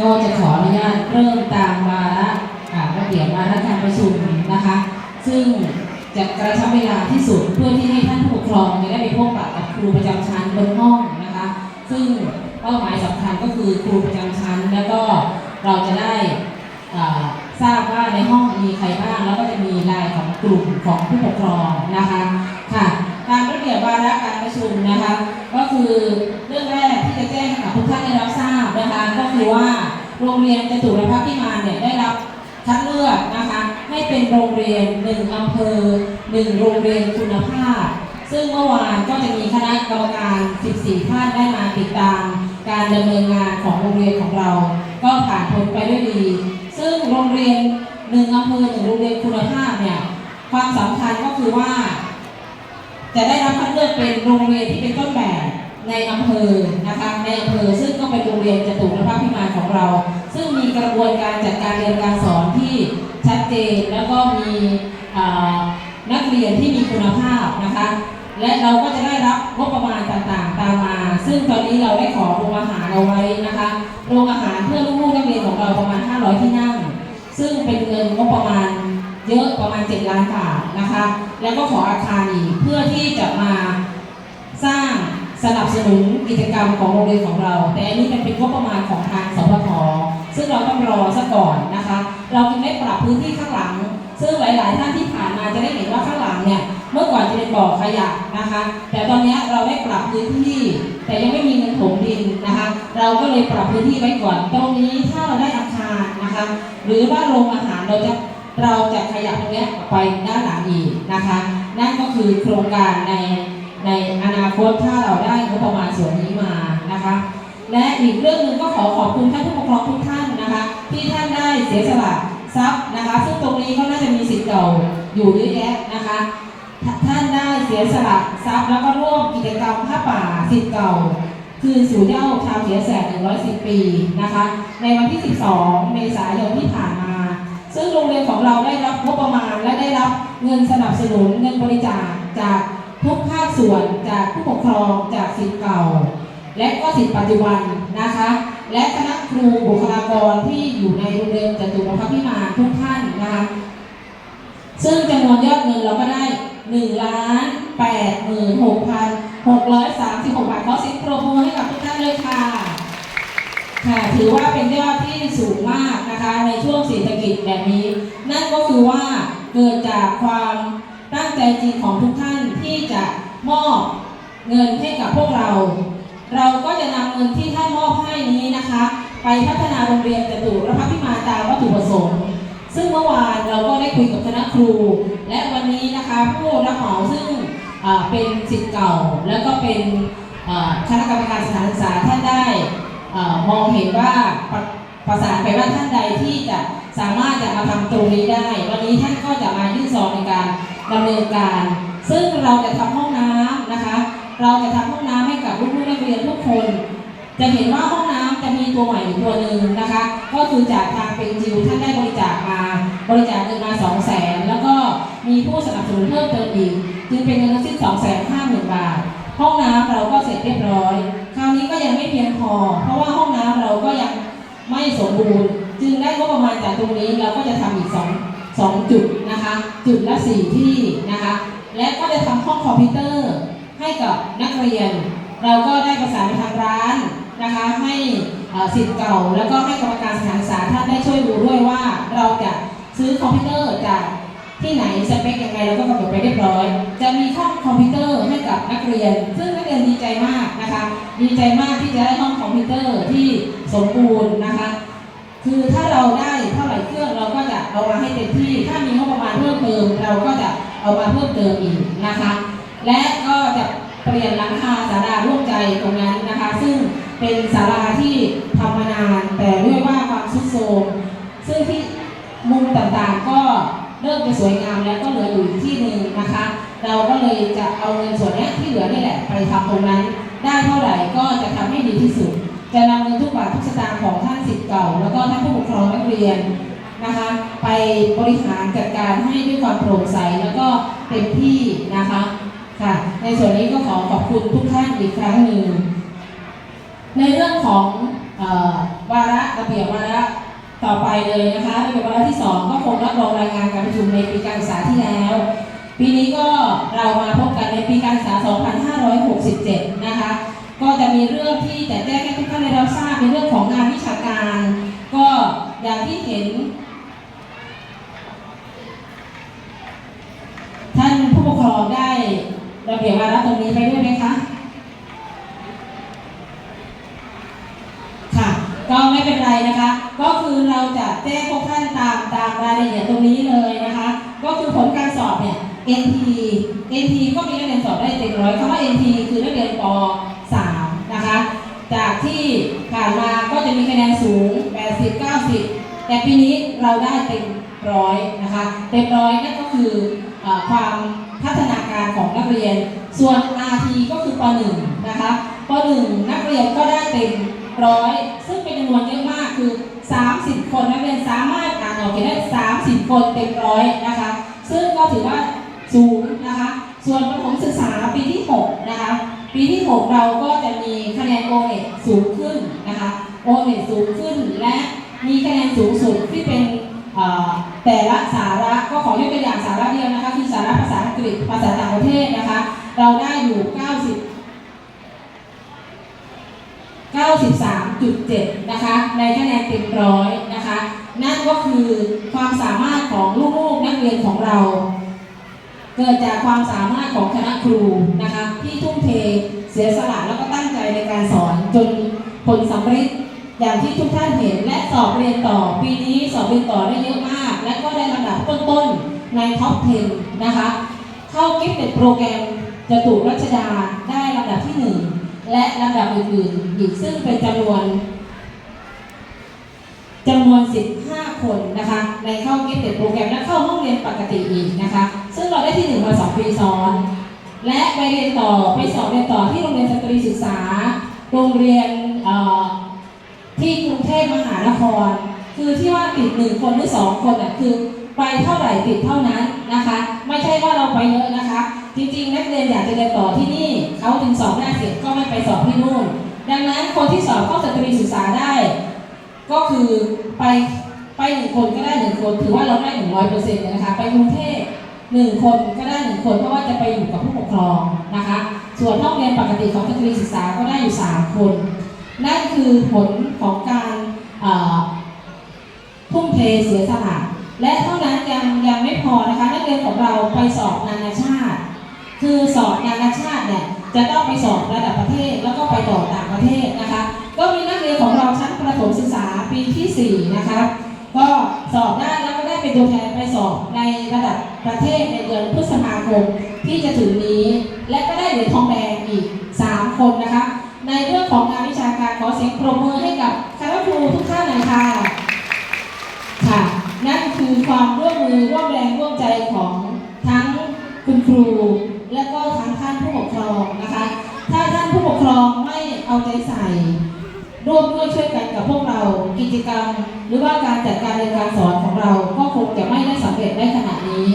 ก็จะขออนุญาตเริ่มตามวาระอ่าระเบียบวาระการประชุมนะคะ ซึ่งจะกระชับเวลาที่สุดเพื่อที่ให้ท่านผู้ปกครองจะได้ไปพบปะกับครูประจำชั้นบนห้องนะคะ ซึ่งเป้าหมายสำคัญก็คือครูประจำชั้น แล้วก็เราจะได้ทราบว่าในห้องมีใครบ้างแล้วก็จะมีรายของกลุ่มของผู้ปกครองนะคะค่ะตามระเบียบวาระการประชุมนะคะ ก็คือเรื่องแรกที่จะแจ้ง ทุกท่านได้รับทราบนะคะก็คือว่าโรงเรียนจตุรพักษ์พิมานเนี่ยได้รับคัดเลือกนะคะให้เป็นโรงเรียนหนึ่งอำเภอหนึ่งโรงเรียนคุณภาพ ซึ่งเมื่อวานก็จะมีคณะกรรมการ 14 ท่านได้มาติดตาม การดำเนินงานของโรงเรียนของเรา ก็ผ่านพ้นไปด้วยดี ซึ่งโรงเรียนหนึ่งอำเภอหนึ่งโรงเรียนคุณภาพเนี่ยความสำคัญก็คือว่า จะได้รับคัดเลือกเป็นโรงเรียนที่เป็นต้นแบบ ในอำเภอนะคะในอำเภอซึ่งก็เป็นโรงเรียนจตุรพัฒพิมานของเรา ซึ่งมีกระบวนการจัดการเรียนการสอนที่ชัดเจนแล้วก็มีนักเรียนที่มีคุณภาพนะคะ และเราก็จะได้รับงบประมาณต่างๆ ตามมา ซึ่งตอนนี้เราได้ขอโรงอาหารเอาไว้นะคะโรงอาหารเพื่อลูกๆนักเรียนของเราประมาณ 500 ที่นั่ง ซึ่งเป็นเงินงบประมาณเยอะประมาณ 7 ล้านบาทนะคะ แล้วก็ขออาคารอีกเพื่อที่จะมาสร้าง สนับสนุนกิจกรรมของโรงเรียนของเรา แต่อันนี้มันเป็นงบประมาณของทางสพทซึ่งเราต้องรอซะก่อนนะคะ เราจึงได้ปรับพื้นที่ข้างหลัง ซึ่งหลาย ๆ ท่านที่ผ่านมาจะได้เห็นว่าข้างหลังเนี่ยเมื่อก่อนจะเป็นบ่อขยะนะคะ แต่ตอนนี้เราได้ปรับพื้นที่ แต่ยังไม่มีเงินถมดินนะคะ เราก็เลยปรับพื้นที่ไว้ก่อน ตรงนี้ถ้าเราได้อาคารนะคะ หรือว่าโรงอาหารเราจะเราจะขยับตรงนี้ไปด้านหลังอีกนะคะ นั่นก็คือโครงการใน ในอนาคตถ้าเราได้งบประมาณส่วนนี้มานะคะ และอีกเรื่องหนึ่งก็ขอขอบคุณท่านผู้ปกครองทุกท่านนะคะ ที่ท่านได้เสียสละทรัพย์นะคะ ซึ่งตรงนี้ก็น่าจะมีสิทธิ์เก่าอยู่เยอะแยะนะคะท่านได้เสียสละทรัพย์แล้วก็ร่วมกิจกรรมผ้าป่าสิทธิ์เก่า คืนสู่เย้าชาวเสียแสก110 ปีนะคะ ในวันที่ 12 เมษายนที่ผ่านมา ซึ่งโรงเรียนของเราได้รับงบประมาณและได้รับเงินสนับสนุนเงินบริจาคจาก ทุกภาคส่วนจากผู้ปกครองจากสิทธิ์เก่า และก็สิทธิปัจจุบันนะคะ และคณะครูบุคลากรที่อยู่ในโรงเรียนจตุรพักษ์พิมานทุกท่านนะคะซึ่งจำนวนยอดเงินเราก็ได้1ล้าน8หมื่น6พัน636บหกบาทขอเสิบโปรโมทให้กับทุกท่านเลยค่ะค่ะถือว่าเป็นยอดที่สูงมากนะคะในช่วงเศรษฐกิจแบบนี้ นั่นก็คือว่าเกิดจากความ ตั้งใจจริงของทุกท่านที่จะมอบเงินให้กับพวกเรา เราก็จะนำเงินที่ท่านมอบให้นี้นะคะ ไปพัฒนาโรงเรียนจตุรพักษ์พิมานตามวัตถุประสงค์ซึ่งเมื่อวานเราก็ได้คุยกับคณะครู และวันนี้นะคะผู้รับเหมาซึ่งเป็นสิทธิ์เก่า แล้วก็เป็นคณะกรรมการสถานศึกษาท่านได้มองเห็นว่าประประสานไปว่าท่านใดที่จะสามารถจะมาทำตรงนี้ได้ วันนี้ท่านก็จะมายื่นซองในการ ดำเนินการ ซึ่งเราจะทำห้องน้ำนะคะ เราจะทำห้องน้ำให้กับลูกนักเรียนทุกคน จะเห็นว่าห้องน้ำจะมีตัวใหม่อยู่ตัวหนึ่งนะคะ ก็คือจากทางเป็นจิวท่านได้บริจาคมา บริจาคเงินมา2 0 0แสนแล้วก็มีผู้สนับสนุนเพิ่มเติมอีกจึงเป็นเงินทั้งสิ้น2 5 0 0 0 0บาท ห้องน้ำเราก็เสร็จเรียบร้อย คราวนี้ก็ยังไม่เพียงพอ เพราะว่าห้องน้ำเราก็ยังไม่สมบูรณ์ จึงได้งบประมาณจากตรงนี้เราก็จะทำอีก2 2 จุดนะคะ จุดละ 4 ที่นะคะ และก็จะทำห้องคอมพิวเตอร์ให้กับนักเรียน เราก็ได้ประสานไปทางร้านนะคะให้สิทธิ์เก่า แล้วก็ให้กรรมการสถานศึกษาท่านได้ช่วยดูด้วยว่าเราจะซื้อคอมพิวเตอร์จากที่ไหนสเปคยังไงเราก็กำหนดไปเรียบร้อย จะมีห้องคอมพิวเตอร์ให้กับนักเรียน ซึ่งนักเรียนดีใจมากนะคะ ดีใจมากที่จะได้ห้องคอม เอามาเพิ่มเติมอีกนะคะ และก็จะเปลี่ยนหลังคาศาลาร่วมใจตรงนั้นนะคะ ซึ่งเป็นศาลาที่ทำมานานแต่ด้วยว่าความทรุดโทรมซึ่งที่มุมต่างๆก็เริ่มจะสวยงามแล้วก็เหลืออยู่ที่หนึ่งนะคะ เราก็เลยจะเอาเงินส่วนนี้ที่เหลือนี่แหละไปทำตรงนั้น ได้เท่าไหร่ก็จะทำให้ดีที่สุด จะนำเงินทุกบาททุกสตางค์ของท่านสิทธิ์เก่า แล้วก็ท่านผู้ปกครองนักเรียน นะคะ ไปบริหารจัดการให้ด้วยความโปร่งใสแล้วก็เต็มที่นะคะค่ะ ในส่วนนี้ก็ขอขอบคุณทุกท่านอีกครั้งหนึ่งในเรื่องของออวาระระเบียบวาระต่อไปเลยนะคะระเบียบวาระที่สองก็คงรับรองรายงานการประชุมในปีการศึกษาที่แล้ว ปีนี้ก็เรามาพบกันในปีการศึกษา 2567 นะคะ ก็จะมีเรื่องที่จะแจ้งให้ทุกท่านได้รับทราบในเรื่องของงานวิชาการ ก็อย่างที่เห็น ท่านผู้ปกครองได้ระเบี ยบวาระตรงนี้ไปด้วยไหมคะ ค่ะ ก็ไม่เป็นไรนะคะ ก็คือเราจะแจ้งพวกท่านตามตามรายละเอียดตรงนี้เลยนะคะ ก็คือผลการสอบเนี่ย NT NT ก็มีนักเรียนสอบได้เต็มร้อยคำว่า NT คือนักเรียนป .3 นะคะ จากที่ผ่านมาก็จะมีคะแนนสูง 80 90 แต่ปีนี้เราได้เต็มร้อยนะคะ เต็มร้อยนั่นก็คืออความ การของนักเรียน ส่วน RT ก็คือป .1 นะคะป .1 นักเรียนก็ได้เต็มร้อยซึ่งเป็นจำนวนเยอะมากคือ 30 คนนักเรียนสามารถอ่านออกเขียนได้ 30 คนเต็มร้อยนะคะ ซึ่งก็ถือว่าสูงนะคะ ส่วนประถมศึกษาปีที่ 6 นะคะ ปีที่ 6 เราก็จะมีคะแนนโอเน็สูงขึ้นนะคะโอเน็สูงขึ้นและมีคะแนนสูงสุดที่เป็นแต่ละสาระก็ขอยกตัวอย่างสาระาระภาษาอังกฤษภาษาต่างประเทศนะคะ เราได้อยู่ 90 93.7 นะคะ ในคะแนนเต็มร้อยนะคะ นั่นก็คือความสามารถของลูกๆนักเรียนของเรา เกิดจากความสามารถของคณะครูนะคะ ที่ทุ่มเทเสียสละแล้วก็ตั้งใจในการสอนจนผลสำเร็จอย่างที่ทุกท่านเห็นและสอบเรียนต่อปีนี้สอบเรียนต่อได้เยอะมาก และก็ได้ลำดับต้นๆ ในท็อป 10 นะคะ เข้ากิฟต์เด็ดโปรแกรมจตุรัชดาได้ลำดับที่ 1 และลำดับอื่นๆอีกซึ่งเป็นจำนวนจำนวน 15 คนนะคะ ในเข้าเก็ตเต็ดโปรแกรมและเข้าห้องเรียนปกติอีกนะคะ ซึ่งเราได้ที่ 1 มา 2 ปีซ้อน และไปเรียนต่อไปสอบเรียนต่อที่โรงเรียนสตรีศึกษา โรงเรียนที่กรุงเทพมหานคร คือที่ว่าติดหนึ่งคนหรือสองคนอะคือ ไปเท่าไหร่ติดเท่านั้นนะคะ ไม่ใช่ว่าเราไปเยอะนะคะ จริงๆ นักเรียนอยากจะเรียนต่อที่นี่เขาถึงสอบได้เสร็จก็ไม่ไปสอบที่นู่น ดังนั้นคนที่สอบเข้าสตรีศึกษาได้ ก็คือไปไปหนึ่งคนก็ได้หนึ่งคนถือว่าเราได้หนึ่งร้อยเปอร์เซ็นต์นะคะไปกรุงเทพหนึ่งคนก็ได้หนึ่งคนเพราะว่าจะไปอยู่กับผู้ปกครองนะคะ ส่วนห้องเรียนปกติของสตรีศึกษาก็ได้อยู่สามคนนั่นคือผลของการเอ่อทุ่มเทเสียสละ และเท่านั้นยังยังไม่พอนะคะนักเรียนของเราไปสอบนานาชาติ คือสอบนานาชาติเนี่ยจะต้องไปสอบระดับประเทศแล้วก็ไปต่อต่างประเทศนะคะ ก็มีนักเรียนของเราชั้นประถมศึกษาปีที่4นะคะก็สอบได้แล้วก็ได้เป็นตัวแทนไปสอบในระดับประเทศในเดือนพฤษภาคมที่จะถึงนี้ และก็ได้เหรียญทองแดงอีก 3 คนนะคะ ในเรื่องของงานวิชาการขอเสียงปรบมือให้กับคณะครูทุกท่านหน่อยค่ะ ค่ะ นั่นคือความร่วมมือร่วมแรงร่วมใจของทั้งคุณครู และก็ทั้งท่านผู้ปกครองนะคะ ถ้าท่านผู้ปกครองไม่เอา ใจใส่ร่วมด้วยช่วยกันกับพวกเรากิจกรรม หรือว่าการจัดการเรียนการสอนของเราก็คงจะไม่ได้สำเร็จได้ขนาดนี้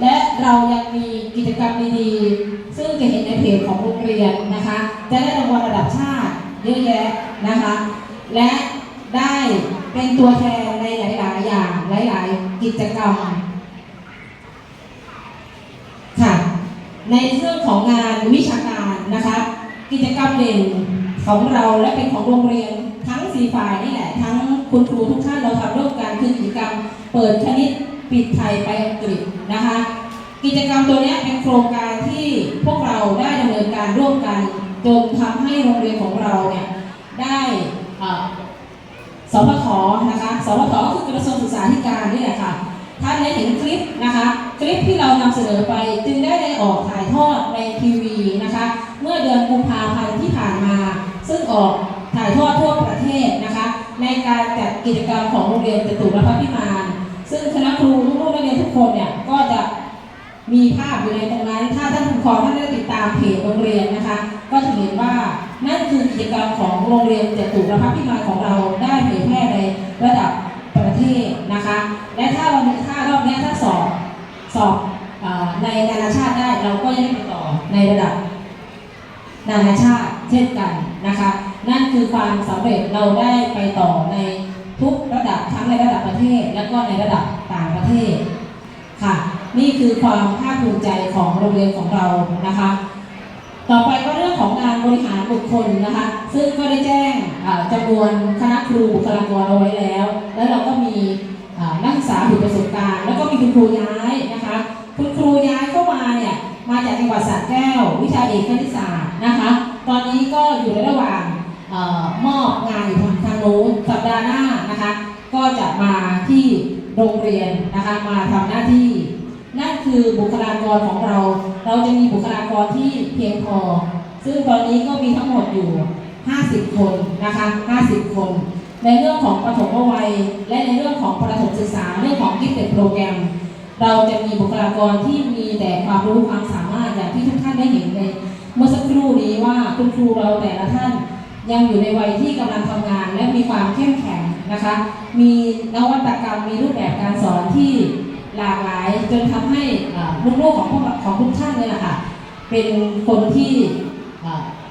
และเรายังมีกิจกรรมดีๆซึ่งจะเห็นในเพจของโรงเรียนนะคะจะได้รางวัลระดับชาติเยอะแยะนะคะ และได้เป็นตัวแทนในหลาย ๆ อย่างหลาย ๆ กิจกรรมค่ะในเรื่องของงานวิชาการนะคะ กิจกรรมเด่น ของเราและเป็นของโรงเรียนทั้งสี่ฝ่ายนี่แหละ ทั้งคุณครูทุกท่านเราทำร่วมกันคือกิจกรรมเปิดคณิตปิดไทยไปอังกฤษนะคะ กิจกรรมตัวนี้เป็นโครงการที่พวกเราได้ดำเนินการร่วมกันจนทำให้โรงเรียนของเราเนี่ยได้เอ่อสพทนะคะสพทก็คือกระทรวงศึกษาธิการนี่แหละค่ะท่านได้เห็นคลิปนะคะคลิปที่เรานำเสนอไปจึงได้ได้ออกถ่ายทอดในทีวีนะคะ เมื่อเดือนกุมภาพันธ์ที่ผ่านมา ซึ่งออกถ่ายทอดทั่วประเทศนะคะ ในการจัดกิจกรรมของโรงเรียนจตุรพัฒพิมานซึ่งคณะครูลูกนักเรียนทุกคนเนี่ยก็จะมีภาพอยู่ในตรงนั้น ถ้าท่านผู้ปกครองท่านได้ติดตามเพจโรงเรียนนะคะ ก็จะเห็นว่านั่นคือกิจกรรมของโรงเรียนจตุรพัฒพิมานของเราได้เผยแพร่ในระดับประเทศนะคะ และถ้าเราถ้ารอบนี้ถ้าสอบสอบในนานาชาติได้เราก็ยังได้ไปต่อในระดับนานาชาติเช่นกัน นะคะ นั่นคือความสำเร็จเราได้ไปต่อในทุกระดับทั้งในระดับประเทศ และก็ในระดับต่างประเทศค่ะ นี่คือความภาคภูมิใจของโรงเรียนของเรานะคะ ต่อไปก็เรื่องของงานบริหารบุคคลนะคะ ซึ่งก็ได้แจ้งจำนวนคณะครูบุคลากรเอาไว้แล้ว แล้วเราก็มีนักศึกษาผู้ประสบการณ์ แล้วก็มีคุณครูย้ายนะคะ คุณครูย้ายเข้ามาเนี่ยมาจากจังหวัดสระแก้ว วิชาเอกคณิตศาสตร์นะคะ ตอนนี้ก็อยู่ในระหว่างออมอบงานอยู่ทางทางโน้นสัปดาห์หน้านะคะ ก็จะมาที่โรงเรียนนะคะมาทำหน้าที่ นั่นคือบุคลากรของเรา เราจะมีบุคลากรที่เพียงพอ ซึ่งตอนนี้ก็มีทั้งหมดอยู่ 50 คนนะคะ 50 คน ในเรื่องของประถมวัย และในเรื่องของประถมศึกษาเรื่องของกิฟต์โปรแกรม เราจะมีบุคลากรที่มีแต่ความรู้ความสามารถอย่างที่ทุกท่านได้เห็นใน เมื่อสักครู่นี้ว่าคุณครูเราแต่ละท่านยังอยู่ในวัยที่กำลังทำงาน และมีความเข้มแข็งนะคะ มีนวัตกรรมมีรูปแบบการสอนที่หลากหลายจนทำให้ลูกๆของพวกของทุกท่านเนี่ยแหละค่ะเป็นคนที่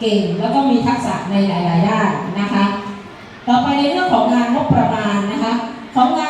เก่งแล้วก็มีทักษะในหลายๆด้านนะคะ ต่อไปในเรื่องของงานงบประมาณนะคะของงาน